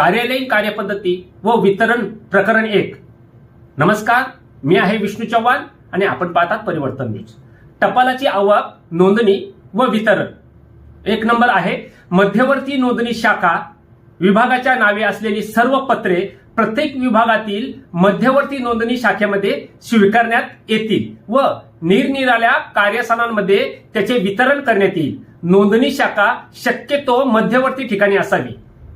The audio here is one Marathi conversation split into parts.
कार्यालयीन कार्यपद्धती व वितरण प्रकरण एक. नमस्कार मी आहे विष्णू चव्हाण आणि आपण पाहतात परिवर्तन न्यूज. टपालाची आवक नोंदणी व वितरण. एक नंबर आहे मध्यवर्ती नोंदणी शाखा विभागाच्या नावे असलेली सर्व पत्रे प्रत्येक विभागातील मध्यवर्ती नोंदणी शाखेमध्ये स्वीकारण्यात येतील व निरनिराळ्या कार्यस्थानांमध्ये त्याचे वितरण करण्यात येईल. नोंदणी शाखा शक्यतो मध्यवर्ती ठिकाणी असावी.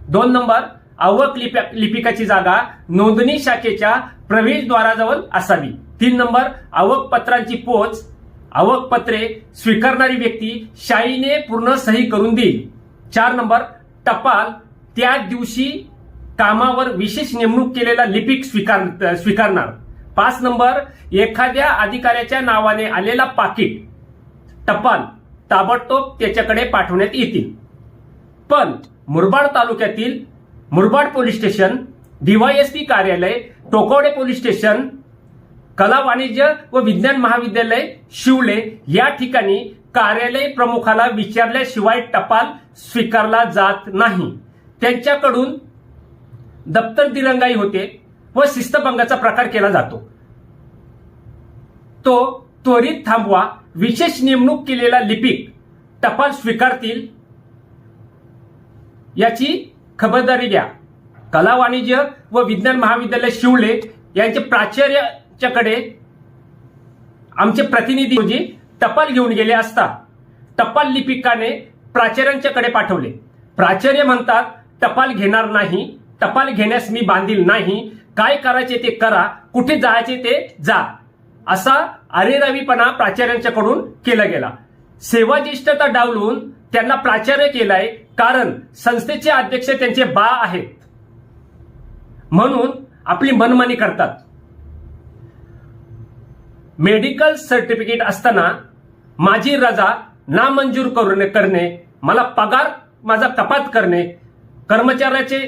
दोन नंबर आवक लिप्या- लिपिकाची जागा नोंदणी शाखेच्या प्रवेशद्वाराजवळ असावी. तीन नंबर आवक पत्रांची पोच आवक पत्रे स्वीकारणारी व्यक्ती शाईने पूर्ण सही करून देईल. चार नंबर टपाल त्या दिवशी कामावर विशेष नेमणूक केलेला लिपिक स्वीकार स्वीकारणार. पाच नंबर एखाद्या अधिकाऱ्याच्या नावाने आलेला पाकिट टपाल ताबडतोब त्याच्याकडे पाठवण्यात येतील. पण मुरबाड तालुक्यातील मुरबाड पोलीस स्टेशन डीवायएसपी कार्यालय टोकवडे पोलीस स्टेशन कला वाणिज्य व विज्ञान महाविद्यालय शिवले या ठिकाणी कार्यालय प्रमुखाला विचारल्याशिवाय टपाल स्वीकारला जात नाही. त्यांच्याकडून दप्तर दिरंगाई होते व शिस्तभंगाचा प्रकार केला जातो. तो त्वरित थांबवा विशेष नेमणूक केलेला लिपिक टपाल स्वीकारतील याची खबरदारी घ्या. कला वाणिज्य व विज्ञान महाविद्यालय शिवले यांचे प्राचार्याच्याकडे आमचे प्रतिनिधी रोजी टपाल घेऊन गेले असता टपाल लिपिकाने प्राचार्यांच्याकडे पाठवले. प्राचार्य म्हणतात टपाल घेणार नाही टपाल घेण्यास मी बांधील नाही काय करायचे ते करा कुठे जायचे ते जा. असा अरेरावीपणा प्राचार्यांच्याकडून केला गेला. सेवा ज्येष्ठता डावलून त्यांना प्राचार्य केलाय कारण संस्थेचे अध्यक्ष त्यांचे बा आहेत. म्हणून आपली मनमानी करतात. मेडिकल सर्टिफिकेट असताना माझी रजा नामंजूर करून करणे मला पगार माझा कपात करणे कर्मचाऱ्याचे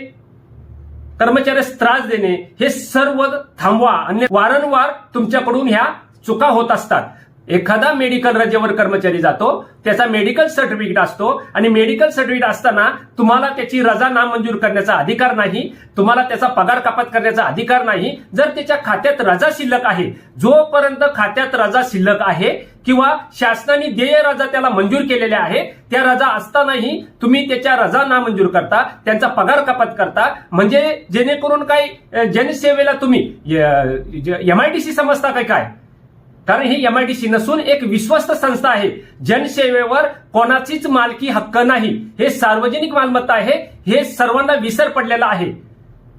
कर्मचाऱ्यास त्रास देणे हे सर्व थांबवा. आणि वारंवार तुमच्याकडून ह्या चुका होत असतात. एखादा मेडिकल रजेवर कर्मचारी जातो त्याचा मेडिकल सर्टिफिकेट असतो आणि मेडिकल सर्टिफिकेट असताना तुम्हाला त्याची रजा नामंजूर करण्याचा अधिकार नाही तुम्हाला त्याचा पगार कपात करण्याचा अधिकार नाही. जर त्याच्या खात्यात रजा शिल्लक आहे जोपर्यंत खात्यात रजा शिल्लक आहे किंवा शासनाने देय रजा त्याला मंजूर केलेल्या आहे त्या रजा असतानाही तुम्ही त्याच्या रजा नामंजूर करता त्यांचा पगार कपात करता. म्हणजे जेणेकरून काय जनसेवेला तुम्ही एमआयडीसी समजता काय काय? कारण ही एमआयडीसी नसून एक विश्वस्त संस्था आहे. जनसेवेवर कोणाचीच मालकी हक्क नाही. हे सार्वजनिक मालमत्ता आहे. हे सर्वांना विसर पडलेला आहे.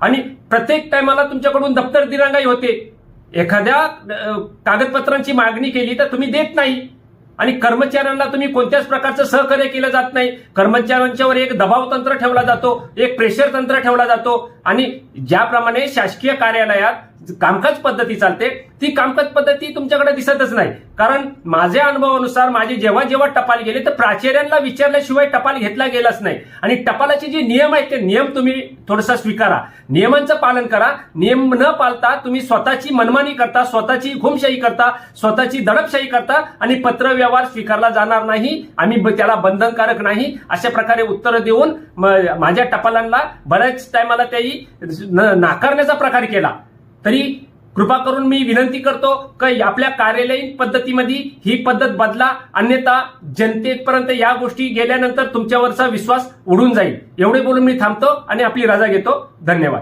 आणि प्रत्येक टायमाला तुमच्याकडून दप्तर दिरंगाई होते. एखाद्या कागदपत्रांची मागणी केली तर तुम्ही देत नाही. आणि कर्मचाऱ्यांना तुम्ही कोणत्याच प्रकारचं सहकार्य केलं जात नाही. कर्मचाऱ्यांच्यावर एक दबाव तंत्र ठेवला जातो एक प्रेशर तंत्र ठेवला जातो. आणि ज्याप्रमाणे शासकीय कार्यालयात कामकाज पद्धती चालते ती कामकाज पद्धती तुमच्याकडे दिसतच नाही. कारण माझ्या अनुभवानुसार माझे जेव्हा जेव्हा टपाल गेले तर प्राचार्यांना विचारल्याशिवाय टपाल घेतला गेलाच नाही. आणि टपालाचे जे नियम आहेत ते नियम तुम्ही थोडासा स्वीकारा. नियमांचं पालन करा. नियम न पाळता तुम्ही स्वतःची मनमानी करता स्वतःची घुमशाही करता स्वतःची दडपशाही करता आणि पत्र व्यवहार स्वीकारला जाणार नाही. आम्ही त्याला बंधनकारक नाही. अशा प्रकारे उत्तरं देऊन माझ्या टपालांना बऱ्याच टायमाला त्याही नाकारण्याचा प्रकार केला. तरी कृपा करून मी विनंती करतो की आपल्या कार्यालयीन पद्धतीमध्ये ही पद्धत बदला अन्यथा जनतेपर्यंत या गोष्टी गेल्यानंतर तुमच्यावरचा विश्वास उडून जाईल. एवढे बोलून मी थांबतो आणि आपली रजा घेतो. धन्यवाद.